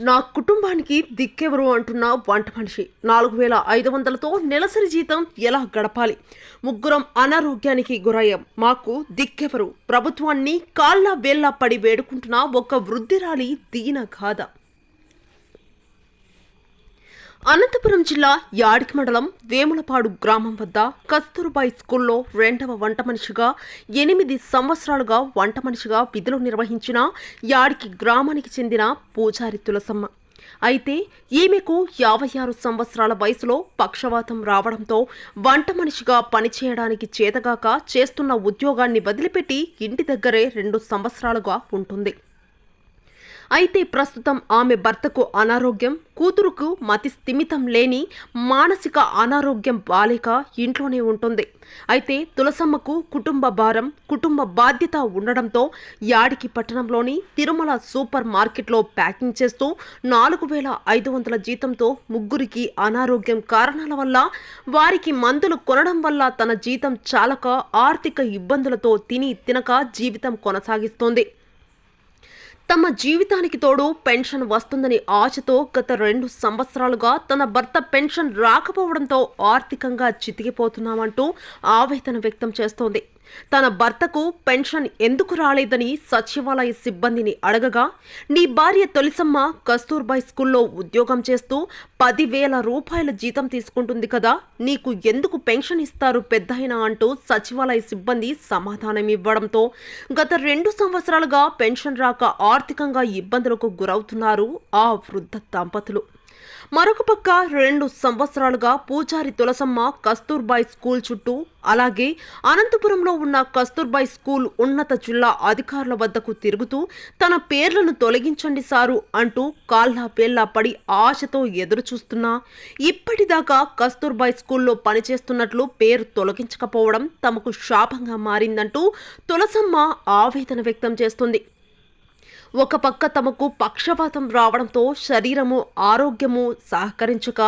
నా కుటుంబానికి దిక్కెవరు అంటున్న వంట మనిషి. నాలుగు వేల ఐదు వందలతో నెలసరి జీతం ఎలా గడపాలి? ముగ్గురం అనారోగ్యానికి గురయ్యాం. మాకు దిక్కెవరు? ప్రభుత్వాన్ని కాళ్ళ వేళ్ళ పడి వేడుకుంటున్న ఒక వృద్ధిరాలి దీన గాథ అనంతపురం జిల్లా యాడికి మండలం వేములపాడు గ్రామం వద్ద కస్తూర్బాయి స్కూల్లో రెండవ వంట మనిషిగా ఎనిమిది సంవత్సరాలుగా వంట మనిషిగా విధులు నిర్వహించిన యాడికి గ్రామానికి చెందిన పూజారి తులసమ్మ. అయితే ఈమెకు యాభై ఆరు సంవత్సరాల వయసులో పక్షవాతం రావడంతో వంట మనిషిగా పనిచేయడానికి చేతగాక చేస్తున్న ఉద్యోగాన్ని వదిలిపెట్టి ఇంటి దగ్గరే రెండు సంవత్సరాలుగా ఉంటుంది. అయితే ప్రస్తుతం ఆమె భర్తకు అనారోగ్యం కూతురుకు మతి స్థిమితం లేని మానసిక అనారోగ్యం బాలేక ఇంట్లోనే ఉంటుంది. అయితే తులసమ్మకు కుటుంబ భారం కుటుంబ బాధ్యత ఉండడంతో యాడికి పట్టణంలోని తిరుమల సూపర్ మార్కెట్లో ప్యాకింగ్ చేస్తూ నాలుగు వేల ఐదు వందల జీతంతో ముగ్గురికి అనారోగ్యం కారణాల వల్ల వారికి మందులు కొనడం వల్ల తన జీతం చాలక ఆర్థిక ఇబ్బందులతో తిని తినక జీవితం కొనసాగిస్తోంది. తమ జీవితానికి తోడు పెన్షన్ వస్తుందని ఆశతో గత రెండు సంవత్సరాలుగా తన భర్త పెన్షన్ రాకపోవడంతో ఆర్థికంగా చితికిపోతున్నామంటూ ఆవేదన వ్యక్తం చేస్తోంది. తన భర్తకు పెన్షన్ ఎందుకు రాలేదని సచివాలయ సిబ్బందిని అడగగా నీ భార్య తొలిసమ్మ కస్తూర్బాయ్ స్కూల్లో ఉద్యోగం చేస్తూ పదివేల రూపాయల జీతం తీసుకుంటుంది కదా నీకు ఎందుకు పెన్షన్ ఇస్తారు పెద్దయినా? అంటూ సచివాలయ సిబ్బంది సమాధానం ఇవ్వడంతో గత రెండు సంవత్సరాలుగా పెన్షన్ రాక ఆర్థికంగా ఇబ్బందులకు గురవుతున్నారు ఆ వృద్ధ దంపతులు. మరొక పక్క రెండు సంవత్సరాలుగా పూజారి తులసమ్మ కస్తూర్బాయ్ స్కూల్ చుట్టూ అలాగే అనంతపురంలో ఉన్న కస్తూర్బాయ్ స్కూల్ ఉన్నత జిల్లా అధికారుల వద్దకు తిరుగుతూ తన పేర్లను తొలగించండి సారు అంటూ కాళ్ళ పేల్లా పడి ఆశతో ఎదురు చూస్తున్నా ఇప్పటిదాకా కస్తూర్బాయ్ స్కూల్లో పనిచేస్తున్నట్లు పేరు తొలగించకపోవడం తమకు శాపంగా మారిందంటూ తులసమ్మ ఆవేదన వ్యక్తం చేస్తుంది. ఒక పక్క తమకు పక్షపాతం రావడంతో శరీరము ఆరోగ్యము సహకరించక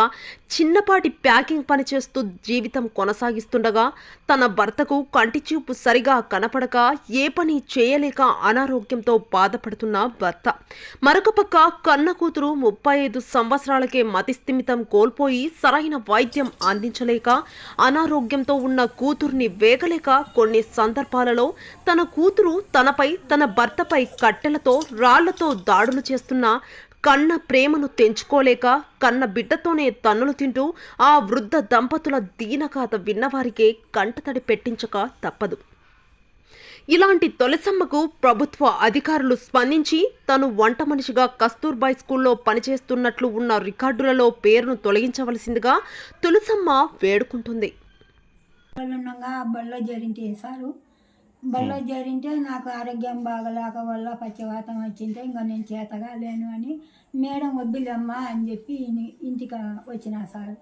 చిన్నపాటి ప్యాకింగ్ పనిచేస్తూ జీవితం కొనసాగిస్తుండగా తన భర్తకు కంటి చూపు సరిగా కనపడక ఏ పని చేయలేక అనారోగ్యంతో బాధపడుతున్న భర్త. మరొక పక్క కన్న కూతురు ముప్పై ఐదు సంవత్సరాలకే మతిస్థిమితం కోల్పోయి సరైన వైద్యం అందించలేక అనారోగ్యంతో ఉన్న కూతుర్ని వేగలేక కొన్ని సందర్భాలలో తన కూతురు తనపై తన భర్తపై కట్టెలతో రాళ్ళతో దాడులు చేస్తున్న కన్న ప్రేమను తెంచుకోలేక కన్న బిడ్డతోనే తన్నులు తింటూ ఆ వృద్ధ దంపతుల దీనగాథ విన్నవారికే కంటతడి పెట్టించక తప్పదు. ఇలాంటి తొలిసమ్మకు ప్రభుత్వ అధికారులు స్పందించి తను వంట మనిషిగా కస్తూర్బాయ్ స్కూల్లో పనిచేస్తున్నట్లు ఉన్న రికార్డులలో పేరును తొలగించవలసిందిగా తులసమ్మ వేడుకుంటుంది. బళ్ళు బళ్ళో జరింటే నాకు ఆరోగ్యం బాగలేక వల్ల పచ్చివాతం వచ్చింటే ఇంకా నేను చేతగా లేను అని మేడం వద్దులేమ్మా అని చెప్పి ఇంటికి వచ్చిన సార్.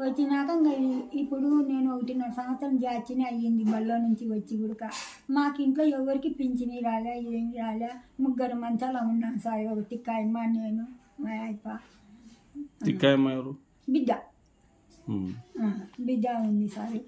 వచ్చినాక ఇంకా ఇప్పుడు నేను ఒకటిన్నర సంవత్సరం జాచిని అయ్యింది బళ్ళో నుంచి వచ్చి గుడక. మాకు ఇంట్లో ఎవరికి పింఛని రాలే ఏమి రాలే. ముగ్గురు మంచాలు ఉన్నాం సార్. ఒకటి కాయమ్మ నేను మా అయ్యప్ప. తిక్కాయమ్మ ఎవరు? బిడ్డ. బిడ్డ ఉంది సార్.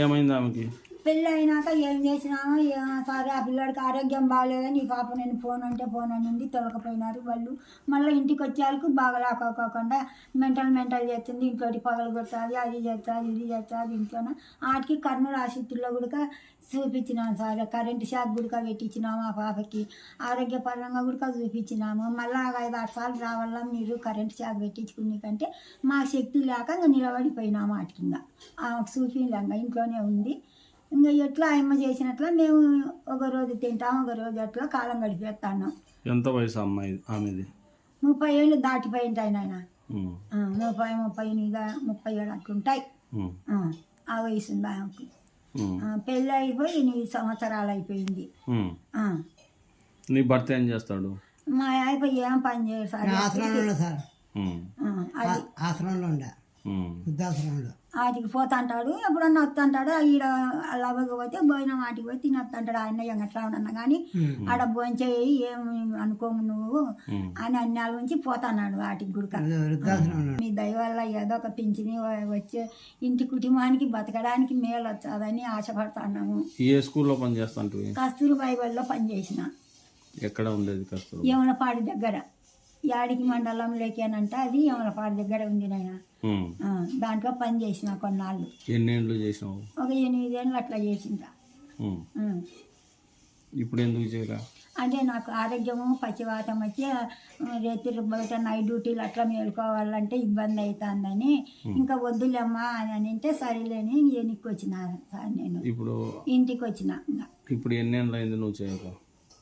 ఏమైంది ఆమెకి? పెళ్ళైనాక ఏం చేసినామో ఏమో సరే ఆ పిల్లడికి ఆరోగ్యం బాగాలేదని ఈ పాప నేను ఫోన్ అంటే ఫోన్ అని ఉంది తొలకపోయినారు వాళ్ళు. మళ్ళీ ఇంటికి వచ్చేళ్ళకు బాగా లాకోకుండా మెంటల్ మెంటల్ చేస్తుంది ఇంట్లోటి పగలు కొడుతుంది అది చేస్తుంది ఇది చేస్తుంది ఇంట్లోన. వాటికి కర్నూలు ఆసుపత్రిలో కూడా చూపించినాం సార్ కరెంటు షాక్ గుడిక పెట్టించినాము ఆ పాపకి. ఆరోగ్యపరంగా కూడా చూపించినాము. మళ్ళీ ఐదు ఆరు సార్లు రావాలా మీరు కరెంటు షాక్ పెట్టించుకునే కంటే మా శక్తి లేక ఇంకా నిలబడిపోయినాము వాటికి ఇంకా. ఆమెకు చూపించలేక ఇంట్లోనే ఉంది. ఇంకా ఎట్లా ఆయమ్మ చేసినట్ల మేము ఒక రోజు తింటాం ఒక రోజు అట్లా కాలం గడిపేస్తాను ఎంత వయసు అమ్మాయి ఆమెది? ముప్పై ఏళ్ళు దాటిపోయింటాయి నాయన. ఉమ్. ఆ, ముప్పై ముప్పై ఎనిమిది ముప్పై ఏడు అట్లుంటాయి. ఆ, ఆ వయసు ఉంది ఆమెకి. పెళ్ళి అయిపోయి ఎనిమిది సంవత్సరాలు అయిపోయింది. నీ భర్త ఏం చేస్తాడు? మా అయిపోయి ఏం పని చేయరు సార్? ఆశ్రమంలో సార్. ఆశ్రమంలో ఉండే. వృద్ధాశ్రమంలో. వాటికి పోతాంటాడు ఎప్పుడన్నా వస్తుంటాడు ఈడ లవ్వకి పోతే భోజనం వాటికి పోయి తినొస్తుంటాడు ఆయన ఎంగట్లా ఉండన్నా కానీ ఆడ భోజనం చేయి ఏం అనుకోము నువ్వు. అని అన్నాళ్ళ నుంచి పోతాన్నాడు వాటికి గుడిక. మీ దయ వల్ల ఏదో ఒక పింఛని వచ్చే ఇంటి కుటుంబానికి బతకడానికి మేలు వచ్చాదని ఆశపడుతున్నాము. ఏ స్కూల్లో పని చేస్తాంటివి కస్తూరి బైబిల్లో పనిచేసిన. ఎక్కడ ఉండేది కస్తూరు? యమునపాడి దగ్గర. యాడికి మండలంలోకేనంట అది యమలపాడు దగ్గర ఉంది నాయన. దాంట్లో పని చేసిన కొన్నాళ్ళు. ఎన్నేళ్ళు చేసినావు? ఒక ఎనిమిదేళ్ళు అట్లా చేసింట ఉమ్. ఉం. ఇప్పుడు ఎందుకు చేయరా అంటే నాకు ఆరోగ్యము పచ్చివాతం వచ్చి రేతులు బయట నైట్ డ్యూటీలు అట్లా మేలుకోవాలంటే ఇబ్బంది అవుతుందని ఇంకా వద్దులేమ్మా అని అంటే సరేలేని ఎనికి వచ్చిన సార్ నేను. ఇప్పుడు ఇంటికి వచ్చిన. ఇప్పుడు ఎన్నేళ్ళు అయింది నువ్వు చేయక?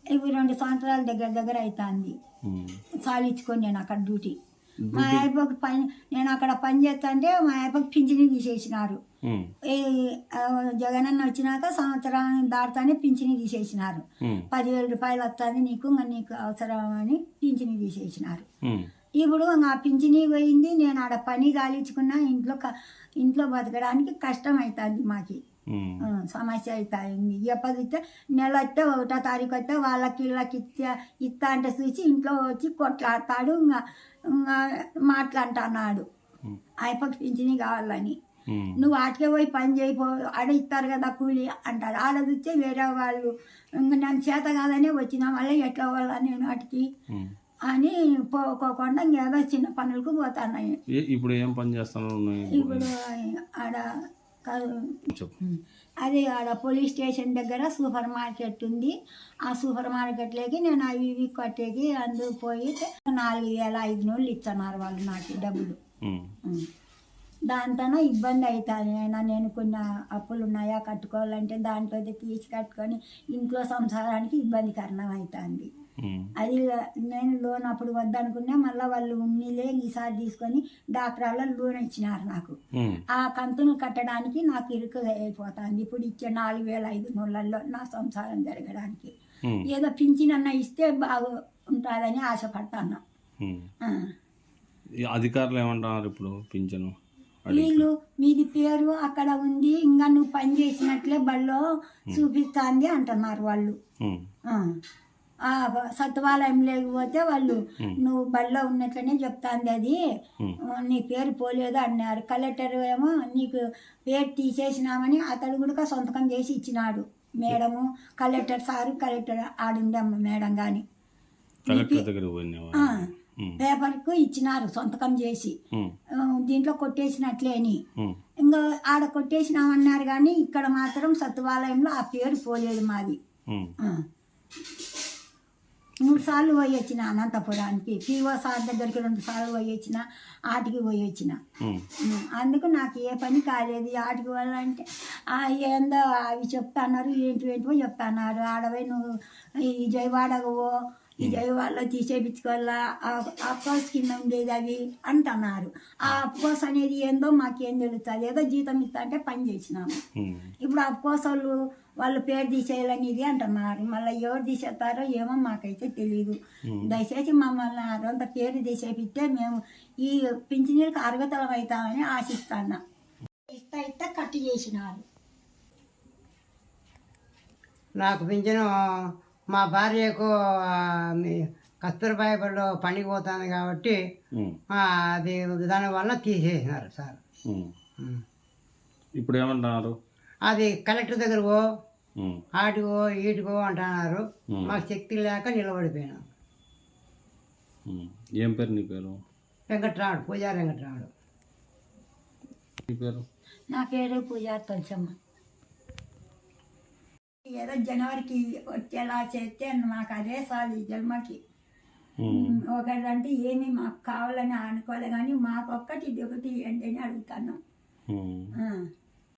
ఇవి రెండు సంవత్సరాల దగ్గర దగ్గర అవుతుంది ఉమ్. సాలించుకొని నేను అక్కడ డ్యూటీ. మా ఆయపకి పని నేను అక్కడ పని చేస్తుంటే మా ఆయపకి పింఛని తీసేసినారు. ఆ, జగనన్న వచ్చినాక సంవత్సరం దాటుతానే పింఛని తీసేసినారు. పదివేల రూపాయలు వస్తుంది నీకు ఇంకా నీకు అవసరం అని పింఛని తీసేసినారు. ఇప్పుడు ఆ పింఛని పోయింది నేను ఆడ పని గాలించుకున్నా ఇంట్లో ఇంట్లో బతకడానికి కష్టం అవుతుంది మాకి. సమస్య అవుతుంది ఎప్పటితే నెల వస్తే ఒకటో తారీఖు వస్తే వాళ్ళకి వీళ్ళకి ఇచ్చా ఇస్తా అంటే చూసి ఇంట్లో వచ్చి కొట్లాడతాడు ఇంకా ఇంకా మాట్లాడుతున్నాడు. అయిపోయి పింఛని కావాలని. నువ్వు ఆటకే పోయి పని చేయిపో ఆడ ఇస్తారు కదా కూలి అంటారు. ఆడ చూస్తే వేరే వాళ్ళు ఇంకా నేను చేత కాదనే వచ్చిన మళ్ళీ ఎట్లా వాళ్ళ నేను వాటికి. అని పోకోకుండా ఇంకేదో చిన్న పనులకు పోతున్నాయి. ఏ- ఇప్పుడు ఏం పని నువ్వు ఇప్పుడు ఆడ అది ఆడ పోలీస్ స్టేషన్ దగ్గర సూపర్ మార్కెట్ ఉంది. ఆ సూపర్ మార్కెట్లోకి నేను అవి ఇవి కొట్టేకి అందుకు పోయి నాలుగు వేల ఐదు నూళ్ళు ఇస్తున్నారు వాళ్ళు నాకు డబ్బులు. దాంతోనే ఇబ్బంది అవుతుంది అయినా నేను కొన్ని అప్పులు ఉన్నాయా కట్టుకోవాలంటే దాంట్లో తీసి కట్టుకొని ఇంట్లో సంసారానికి ఇబ్బందికరణం అవుతుంది. అది నేను లోన్ అప్పుడు వద్దనుకున్నా మళ్ళీ వాళ్ళు ఉన్నీలే ఈసారి తీసుకొని డాక్టర్ వాళ్ళు లోన్ ఇచ్చినారు నాకు. ఉమ్. ఆ కంతులు కట్టడానికి నాకు ఇరుకు అయిపోతుంది. ఇప్పుడు ఇచ్చే నాలుగు వేల ఐదు నెలల్లో నా సంసారం జరగడానికి. ఉమ్. ఏదో పింఛనన్న ఇస్తే బాగు ఉంటుందని ఆశపడతాను. అధికారులు ఏమంటున్నారు ఇప్పుడు పింఛను? వీళ్ళు మీది పేరు అక్కడ ఉంది ఇంకా నువ్వు పని చేసినట్లే బళ్ళో చూపిస్తుంది అంటున్నారు వాళ్ళు. ఉమ్. ఆ. ఆ సత్వాలయం లేకపోతే వాళ్ళు. నువ్వు బళ్ళో ఉన్నట్లనే చెప్తాంది అది. నీ పేరు పోలేదు అన్నారు కలెక్టర్ ఏమో నీకు పేరు తీసేసినామని అతడు కూడా సొంతకం చేసి ఇచ్చినాడు మేడము కలెక్టర్ సారు కలెక్టర్ ఆడుండమ్మ మేడం కానీ. పేపర్కు ఇచ్చినారు సొంతకం చేసి దీంట్లో కొట్టేసినట్లే అని ఉమ్. ఇంకా ఆడ కొట్టేసినామన్నారు కానీ ఇక్కడ మాత్రం సత్వాలయంలో ఆ పేరు పోలేదు మాది. మూడు సార్లు పోయి వచ్చిన అనంతపురానికి. పిఓ సార్ దగ్గరికి రెండు సార్లు పోయి వచ్చిన ఆటికి పోయి వచ్చిన. అందుకు నాకు ఏ పని కాలేదు. ఆటికి వెళ్ళాలంటే ఆ ఏందో అవి చెప్తున్నారు ఏంటి ఏంటివో చెప్తున్నారు. ఆడవై నువ్వు ఈ జయవాడకు పో ఈ జయవాడలో తీసేపించుకోవాలా? అప్కోస్ కింద ఉండేది అవి అంటున్నారు. ఆ అప్కోస్ అనేది ఏందో మాకేం తెలుస్తుంది. ఏదో జీతం ఇస్తా అంటే పని చేసినాము. ఇప్పుడు అప్కోస్ వాళ్ళు వాళ్ళు పేరు తీసేయాలని ఇది అంటున్నారు మళ్ళీ ఎవరు తీసేస్తారో ఏమో మాకైతే తెలియదు దయచేసి మమ్మల్ని అదంతా పేరు తీసేపిస్తే మేము ఈ పింఛనీలకు అర్హతలం అవుతామని ఆశిస్తాను ఇస్తా ఇస్తా కట్టు చేసినారు. నాకు పింఛను మా భార్యకు కస్తూర్బాయి బడిలో పనికి పోతుంది కాబట్టి అది దానివల్ల తీసేసినారు సార్. ఇప్పుడు ఏమంటున్నారు? అది కలెక్టర్ దగ్గర పో. ఆటికో ఈటికో అంటున్నారు. మాకు శక్తి లేక నిలబడిపోయినాం. ఏం పేరు నీ పేరు వెంకట్రాముడు పూజారి వెంకట్రాముడు నీ పేరు నా పేరు పూజా తులసమ్మ ఏదో జనవరికి వచ్చేలా చేస్తే మాకు అదే చాలు ఈ జన్మకి ఉమ్. ఒకటిదంటే ఏమి మాకు కావాలని అనుకోలే కానీ మాకు ఒక్కటి ఇది ఒకటి ఏంటి అని అడుగుతాను.